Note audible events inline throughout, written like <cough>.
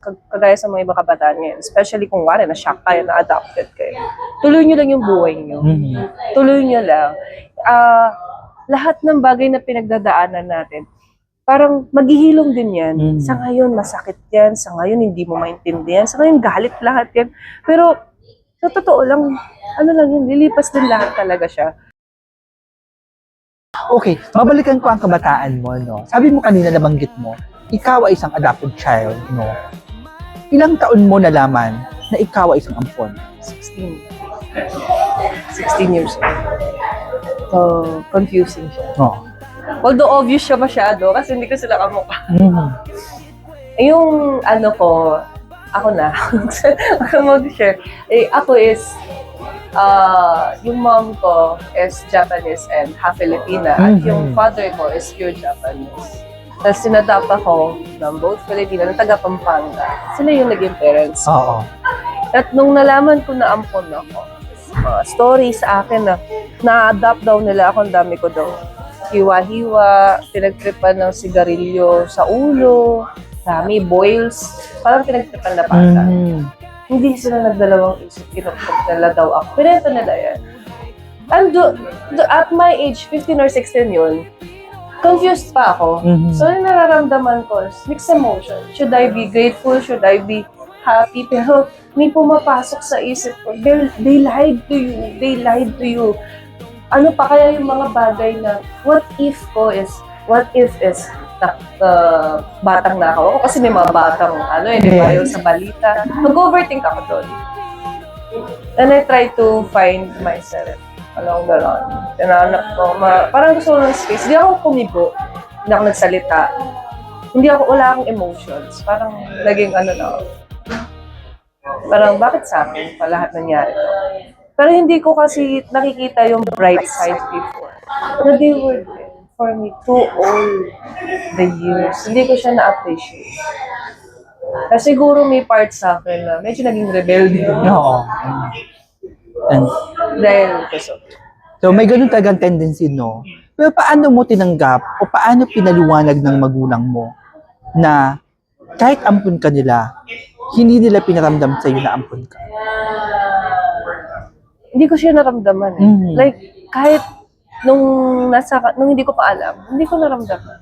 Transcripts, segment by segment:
kag- kagaya sa mga ibang kabataan ngayon, especially kung wala na shock kayo, na adopted kayo, tuloy nyo lang yung buhay nyo. Mhm. Tuloy nyo lang. Ah, lahat ng bagay na pinagdadaanan natin, parang maghihilom din yan. Mm. Sa ngayon, masakit yan. Sa ngayon, hindi mo maintindihan. Sa ngayon, galit lahat yan. Pero, sa totoo lang, ano lang yun, lilipas din lahat talaga siya. Okay, mabalikan ko ang kabataan mo, no? Sabi mo kanina nabanggit mo, ikaw ay isang adopted child, no? Ilang taon mo nalaman na ikaw ay isang ampon? 16. 16 years old. So, confusing siya. No. Although obvious siya masyado kasi hindi ko sila kamukha. Mhm. Yung ano ko, ako na, <laughs> ako mag-share. Eh, ako is, uh, yung mom ko is Japanese and half Filipina. At Mhm. yung father ko is pure Japanese. Tapos sinadap ako ng both Filipina, ng taga Pampanga. Sila yung naging parents. Oo. At nung nalaman ko na ampon ako, mga story sa akin na na-adapt daw nila ako, ang dami ko daw. Hiwa-hiwa, pinagtripan ng sigarilyo sa ulo, dami, boils, parang pinagtripan na bata. Mhm. Hindi sila nagdalawang isip, kinuktok nila daw ako. Pinento nila yan. And do, do- at my age, 15 or 16 yun, confused pa ako. Mhm. So, yung nararamdaman ko is mixed emotion. Should I be grateful? Should I be happy? Pero may pumapasok sa isip ko, they, they lied to you. They lied to you. Ano pa kaya yung mga bagay na, what if ko is, what if is, na, uh, batang nakaw ako kasi may mga batang ano eh, di ba, yung sa balita. Mag-overthink ako doon. And I try to find myself. Ko gano'n. Tinanap ko. Ma- parang gusto ko ng space. Hindi ako kumibo. Hindi ako nagsalita. Hindi ako, wala akong emotions. Parang naging ano na. Parang bakit sa akin pa lahat nangyari to? Pero hindi ko kasi nakikita yung bright side before. Na they were for me too all the years. Hindi ko siya na-appreciate. Kasi siguro may part sa akin na medyo naging rebelde. Oo. And, Dahil gusto. so, may ganun talagang tendency, no? Pero paano mo tinanggap o paano pinaliwanag ng magulang mo na kahit ampun ka nila, hindi nila pinaramdam sa iyo na ampun ka? Hindi ko siya naramdaman eh. Mhm. Like, kahit nung nasa, nung hindi ko pa alam, hindi ko naramdaman.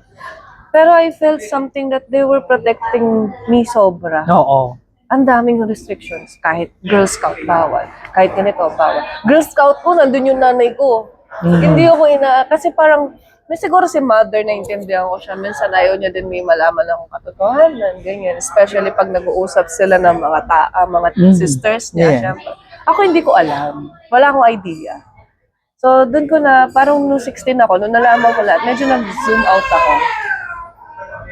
Pero I felt something that they were protecting me sobra. Oo. Ang daming restrictions. Kahit Girl Scout bawal. Kahit ganito bawal. Girl Scout ko, nandun yung nanay ko. Mhm. Hindi ako ina... Kasi parang, may siguro si mother na intindihan ko siya. Minsan ayaw niya din may malaman akong katotohanan. Ganyan. Especially pag nag-uusap sila ng mga ta ah, mga Mhm. sisters niya. Yeah. Ako hindi ko alam. Wala akong idea. So, doon ko na, parang nung 16 ako, nung nalaman ko lahat, medyo nag-zoom out ako.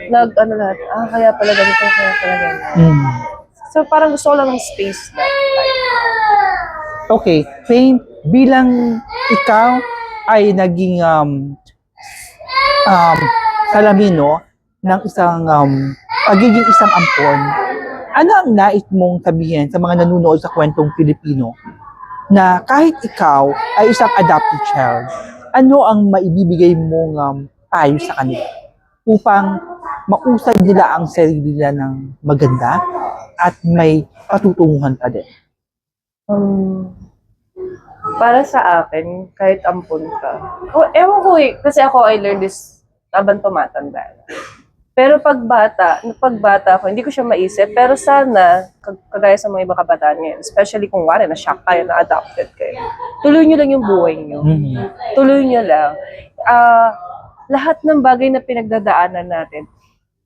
Nag, ano lahat, ah, kaya pala ganito, kaya pala ganito. Mm. So, parang gusto ko lang ng space. Okay, Faye, bilang ikaw ay naging um, um, salamino ng isang um, pagiging isang ampon, ano ang nais mong sabihin sa mga nanonood sa kwentong Pilipino na kahit ikaw ay isang adopted child, ano ang maibibigay mong um, payo sa kanila upang mausad nila ang sarili nila ng maganda at may patutunguhan pa din? Um, para sa akin, kahit ampun ka. O, ewan ko eh, kasi ako I learned this habang tumatanda. Pero pag bata, pag bata ako, hindi ko siya maisip. Pero sana, kag- kagaya sa mga ibang kabataan ngayon, especially kung wala na shock kayo, na adopted kayo, tuloy nyo lang yung buhay nyo. Mhm. Tuloy nyo lang. Ah, lahat ng bagay na pinagdadaanan natin,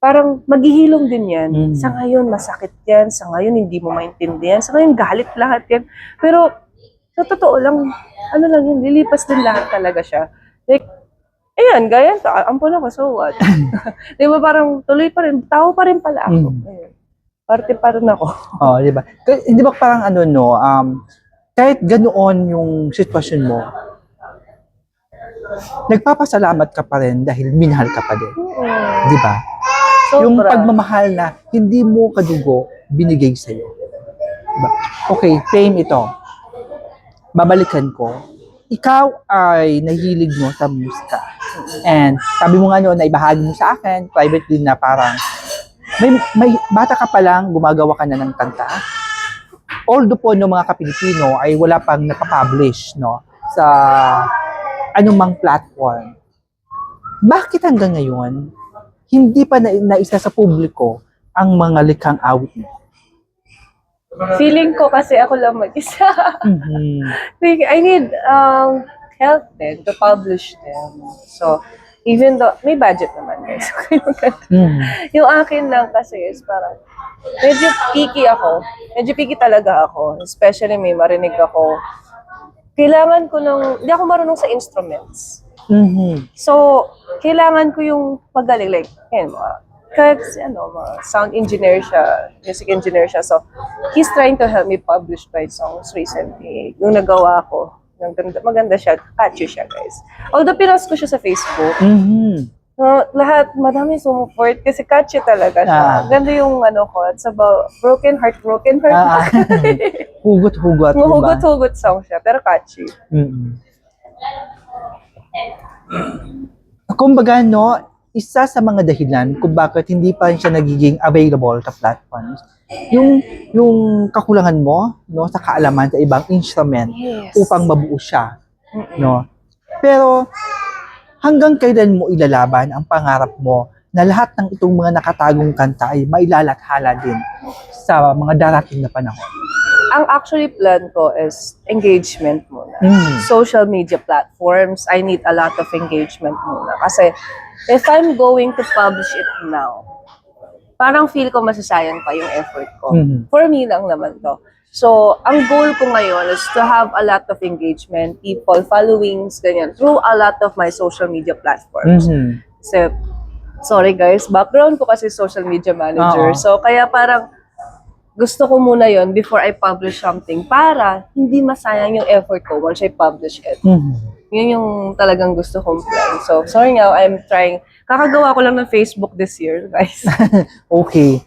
parang maghihilom din yan. Mm. Sa ngayon, masakit yan. Sa ngayon, hindi mo maintindihan. Sa ngayon, galit lahat yan. Pero, sa totoo lang, ano lang yun, lilipas din lahat talaga siya. Like, ayan, gaya to, ampun ako, so what? <laughs> Di ba parang tuloy pa rin, tao pa rin pala ako. Mm. Parte pa rin ako. Oh, di ba? Hindi ba parang ano no, um, kahit ganoon yung sitwasyon mo, nagpapasalamat ka pa rin dahil minahal ka pa din. Mm. Di ba? Sobra. Yung pagmamahal na hindi mo kadugo binigay sa iyo. Diba? Okay, same ito. Babalikan ko. Ikaw ay nahilig mo sa musika. And sabi mo nga noon na ibahagi mo sa akin, privately na parang may, may bata ka pa lang, gumagawa ka na ng kanta. Although po no mga kapilipino ay wala pang napapublish no sa anumang platform. Bakit hanggang ngayon hindi pa na, naisa sa publiko ang mga likhang awit mo? Feeling ko kasi ako lang mag-isa. Mhm. <laughs> Like, I need um, help din to publish them. So, even though, may budget naman guys. <laughs> Mhm. yung akin lang kasi is parang, medyo picky ako. Medyo picky talaga ako. Especially may marinig ako. Kailangan ko nung, hindi ako marunong sa instruments. Mhm. So, kailangan ko yung magaling. Like, yan, mga, kahit si ano, mga sound engineer siya, music engineer siya. So, he's trying to help me publish my songs recently. Yung nagawa ko, maganda, maganda siya, catchy siya, guys. Although, pinost ko siya sa Facebook. Mhm. No, lahat, madami sumuport kasi catchy talaga siya. Ah. Ganda yung ano ko. It's about broken heart, broken heart. Ah, <laughs> hugot-hugot, diba? Mahugot-hugot song siya, pero catchy. Mm. Kumbaga, no, isa sa mga dahilan kung bakit hindi pa rin siya nagiging available sa platforms, yung yung kakulangan mo no sa kaalaman sa ibang instrument Yes. upang mabuo siya no. Pero hanggang kailan mo ilalaban ang pangarap mo na lahat ng itong mga nakatagong kanta ay mailalathala din sa mga darating na panahon Ang actually plan ko is engagement muna. Mm. Social media platforms, I need a lot of engagement muna. Kasi if I'm going to publish it now, parang feel ko masasayang pa yung effort ko. Mhm. For me lang naman to. So, ang goal ko ngayon is to have a lot of engagement, people, followings, ganyan, through a lot of my social media platforms. Mhm. Kasi, sorry guys, background ko kasi social media manager. Oo. So, kaya parang gusto ko muna yon before I publish something para hindi masayang yung effort ko once I publish it. Mhm. Yun yung talagang gusto kong plan. So, sorry nga, I'm trying. Kakagawa ko lang ng Facebook this year, guys. <laughs> okay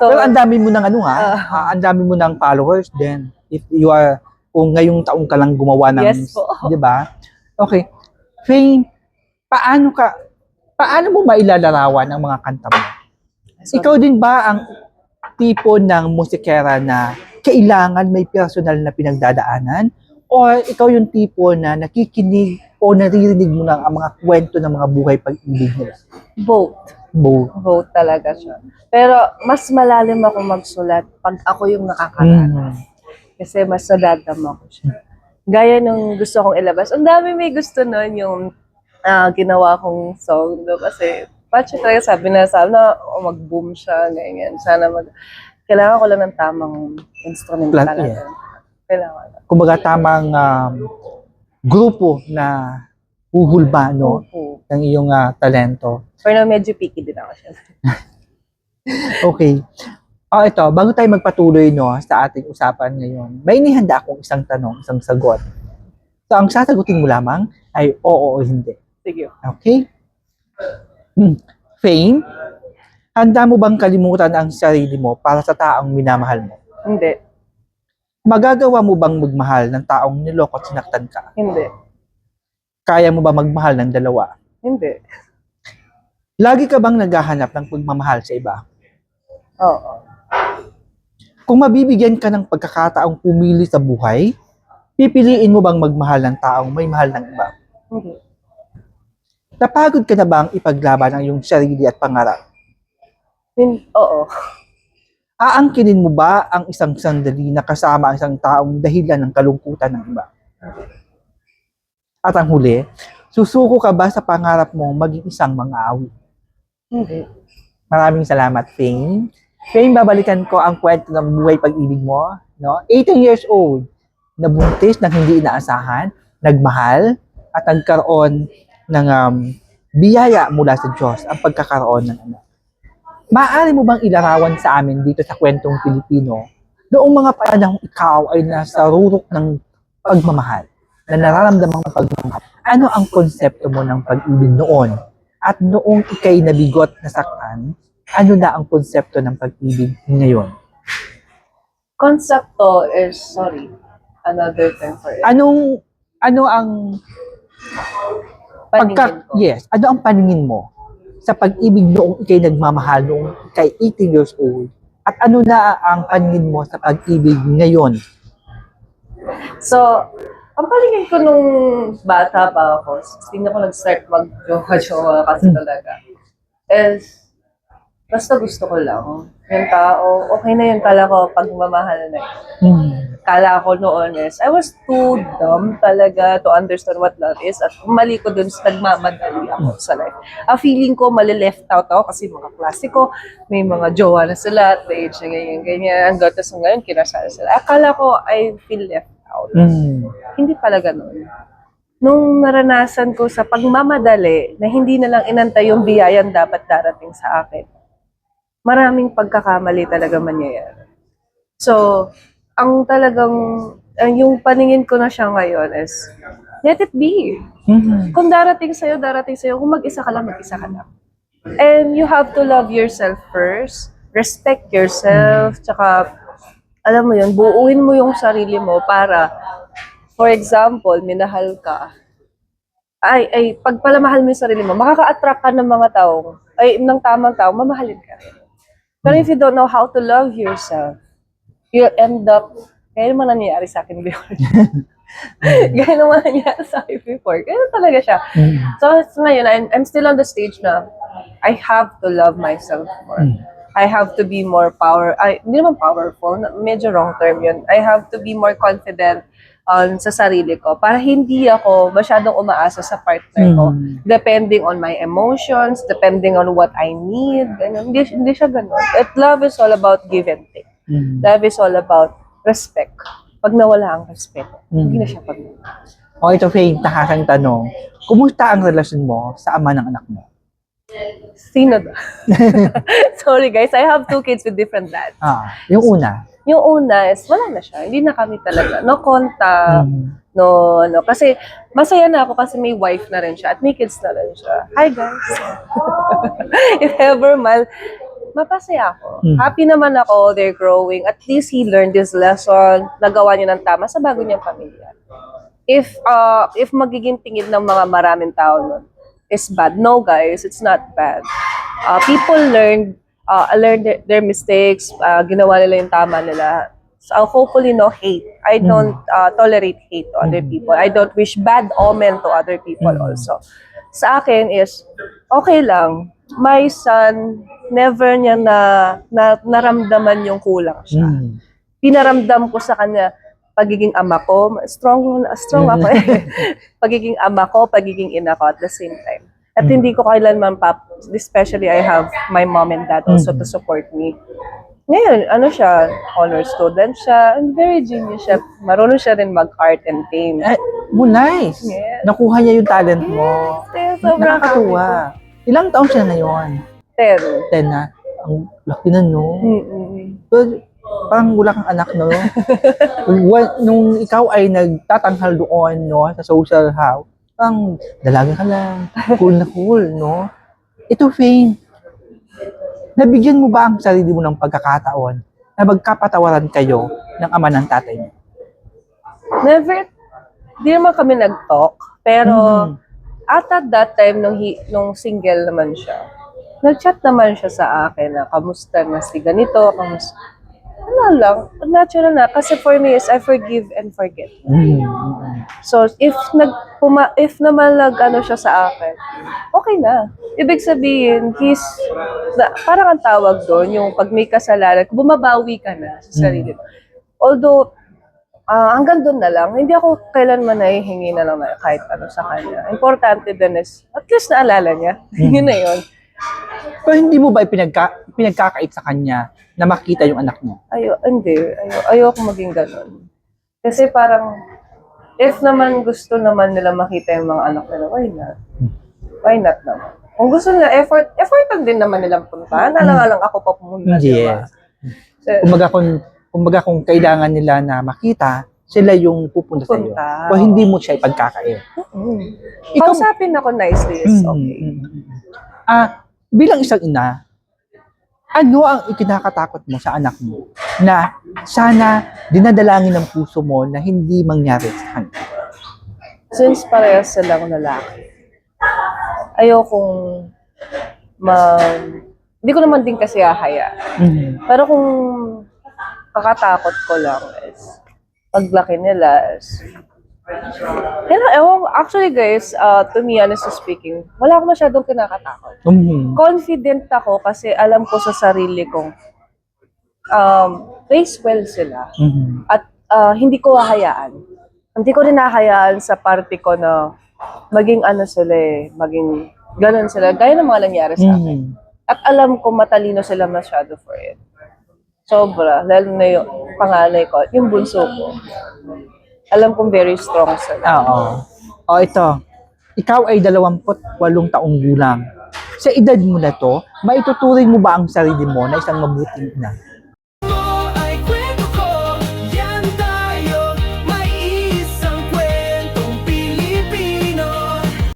So, Pero ang dami mo ng ano ha, ah, ang dami mo ng followers din. If you are, kung ngayong taong ka lang gumawa ng, Yes po. <laughs> di ba? Okay. Fame, paano ka, paano mo mailalarawan ang mga kanta mo? Ikaw din ba ang tipo ng musikera na kailangan may personal na pinagdadaanan? Or ikaw yung tipo na nakikinig o naririnig mo lang ang mga kwento ng mga buhay pag-ibig nila? both. Both. Vote talaga siya. Pero, mas malalim ako magsulat pag ako yung nakakaranas. Mm. Kasi mas nadadama ko siya. Gaya nung gusto kong ilabas. Ang dami may gusto nun yung ah, ginawa kong song. Do, kasi, patch talaga sabi na, sana oh, mag-boom siya, ganyan. Sana mag... Kailangan ko lang ng tamang instrument Plan- talaga. yeah. Kailangan. kumbaga tamang um, grupo na huhulba no Opo. ng iyong ah, talento. Pero medyo picky din ako siya. <laughs> Okay. Ah, ito, bago tayo magpatuloy no sa ating usapan ngayon, may inihanda akong isang tanong, isang sagot. So, ang sasagutin mo lamang ay oo o hindi. Sige. Okay? Fame, handa mo bang kalimutan ang sarili mo para sa taong minamahal mo? Hindi. Magagawa mo bang magmahal ng taong niloko at sinaktan ka? Hindi. Kaya mo ba magmahal ng dalawa? Hindi. Lagi ka bang naghahanap ng pagmamahal sa iba? Oo. Kung mabibigyan ka ng pagkakataong pumili sa buhay, pipiliin mo bang magmahal ng taong may mahal ng iba? Hindi. Napagod ka na bang ipaglaban ang iyong sarili at pangarap? Hin- Oo. Aangkinin mo ba ang isang sandali na kasama ang isang taong dahilan ng kalungkutan ng iba? At ang huli, susuko ka ba sa pangarap mong maging isang mga awit? Hindi. Maraming salamat, Fame. Fame, babalikan ko ang kwento ng buhay pag-ibig mo. No? 18 years old, nabuntis ng hindi inaasahan, nagmahal, at nagkaroon ng um, biyaya mula sa Diyos ang pagkakaroon ng anak. Maaari mo bang ilarawan sa amin dito sa kwentong Pilipino noong mga panahong ikaw ay nasa rurok ng pagmamahal, na nararamdaman ng pagmamahal? Ano ang konsepto mo ng pag-ibig noon? At noong ikay nabigot na saktan, ano na ang konsepto ng pag-ibig ngayon? Konsepto is, sorry, another term for it. Anong ano ang Paningin pagka ko. yes, ano ang paningin mo sa pag-ibig noong ikay nagmamahal noong ikay 18 years old? At ano na ang paningin mo sa pag-ibig ngayon? So, ang palingin ko nung bata pa ako, hindi ako nag-start mag-jowa-jowa kasi Hmm. talaga, is, basta gusto ko lang. Yung tao, okay na yun kala ko pag mamahal na yun. Hmm. Kala ko noon is, I was too dumb talaga to understand what love is at mali ko dun sa nagmamadali ako sa life. Ang feeling ko, mali-left out ako kasi mga klase ko, may mga jowa na sila at the age na ganyan, ganyan. Hanggang tas ngayon, kinasal sila. Akala ko, I feel left out. Hmm. Hindi pala ganun. Nung naranasan ko sa pagmamadali na hindi na lang inantay yung biyayan dapat darating sa akin, maraming pagkakamali talaga mangyayari. So, ang talagang, ang yung paningin ko na siya ngayon is, let it be. Hmm. Kung darating sa'yo, darating sa'yo. Kung mag-isa ka lang, mag-isa ka lang. And you have to love yourself first. Respect yourself. Tsaka, alam mo yun, buuin mo yung sarili mo para, for example, minahal ka. Ay, ay, pag palamahal mo yung sarili mo, makaka-attract ka ng mga taong, ay, ng tamang tao, mamahalin ka rin. Pero if you don't know how to love yourself, you'll end up, kaya <laughs> <laughs> naman nangyayari sa akin before. Gaya naman nangyayari sa akin before. Kaya talaga siya. Hmm. So, so ngayon, I'm, I'm still on the stage na I have to love myself more. Mm. I have to be more power, ay, hindi naman powerful, medyo wrong term yun. I have to be more confident on sa sarili ko para hindi ako masyadong umaasa sa partner ko Mm. depending on my emotions, depending on what I need. Ganun. Hindi, hindi siya ganun. At love is all about give and take. Hmm. Love is all about respect. Pag nawala ang respect, Mm. hindi na siya pag O ito, Faye, nakakang tanong. Kumusta ang relasyon mo sa ama ng anak mo? Sino? <laughs> Sorry guys, I have two kids with different dads. Ah, yung una. Yung una is, wala na siya. Hindi na kami talaga. No contact. Hmm. No, no. Kasi, masaya na ako kasi may wife na rin siya at may kids na rin siya. Hi guys! <laughs> If ever mal, mapasaya ako. Mm. Happy naman ako, they're growing. At least he learned this lesson, nagawa niya ng tama sa bago niyang pamilya. If, uh, if magiging tingin ng mga maraming tao nun is bad, no guys, it's not bad. Uh, people learn, uh, learn their, their mistakes, uh, ginawa nila yung tama nila. So, hopefully no hate. I don't uh, tolerate hate to other Mm. people. I don't wish bad omen to other people Mm. also. Sa akin is, okay lang. My son, never niya na, na naramdaman yung kulang siya. Pinaramdam ko sa kanya, pagiging ama ko, strong, strong ako eh. <laughs> pagiging ama ko, pagiging ina ko at the same time. At Mm. hindi ko kailanman pap, especially I have my mom and dad also to support me. Ngayon, ano siya, honor student siya, and very genius siya. Marunong siya rin mag-art and paint. Eh, mo nice. Yes. Nakuha niya yung talent mo. Kaya sobrang Nakakatuwa. Ilang taon siya ngayon? Ten. Ten na. Ang laki na, no? Mm-mm. Pero, parang wala kang anak, no? Nung ikaw ay nagtatanghal doon, no? Sa social house, parang dalaga ka lang. Cool na cool, no? Ito, Fane. Nabigyan mo ba ang sarili mo ng pagkakataon na magkapatawaran kayo ng ama ng tatay mo? Never, di naman kami nag-talk. Pero, Mhm. at at that time, nung, hi, nung single naman siya, nag-chat naman siya sa akin na, kamusta na si ganito, kamusta. Ano lang, natural na. Kasi for me is, I forgive and forget. Mm. So, if nag puma, if naman nag ano siya sa akin, okay na. Ibig sabihin, he's, na, parang ang tawag doon, yung pag may kasalanan, bumabawi ka na sa sarili mo. Although, ah, hanggang doon na lang, hindi ako kailanman nahihingi na lang na kahit ano sa kanya. Importante din is, at least naalala niya. <laughs> yun na yun. Pero hindi mo ba pinagka, pinagkakait sa kanya na makita yung anak mo? Ayo, hindi. Ayo, ayoko maging ganun. Kasi parang, if naman gusto naman nila makita yung mga anak nila, why not? Why not naman? Kung gusto nila, effort, effortan din naman nilang puntahan. Alam nga lang ako pa pumunta, Yes. di ba? So, Kumbaga kung, kumbaga kung kailangan nila na makita, sila yung pupunta sa iyo. O hindi mo siya ipagkakait. mm. Ikaw- Kausapin ako nicely is Mm, okay. mm, mm, mm. Ah, bilang isang ina, ano ang ikinakatakot mo sa anak mo na sana dinadalangin ng puso mo na hindi mangyari sa kanya? Since parehas silang lalaki, ayokong ma, hindi ko naman din kasi hahaya. Mhm. Pero kung kakatakot ko lang is, paglaki nila is, kaya, ewan, actually guys, uh, to me, honestly speaking, wala akong masyadong kinakatakot. Mhm. Confident ako kasi alam ko sa sarili kong um, raise well sila. Mhm. At ah, hindi ko hahayaan. Hindi ko rin hahayaan sa party ko na maging ano sila eh, maging ganun sila. Gaya ng mga nangyari sa akin. Mhm. At alam ko matalino sila masyado for it. Sobra. Lalo na yung panganay ko, yung bunso ko. Alam kong very strong sila. Oo. O ito, ikaw ay 28 taong gulang. Sa edad mo na to, maituturing mo ba ang sarili mo na isang mabuting ina?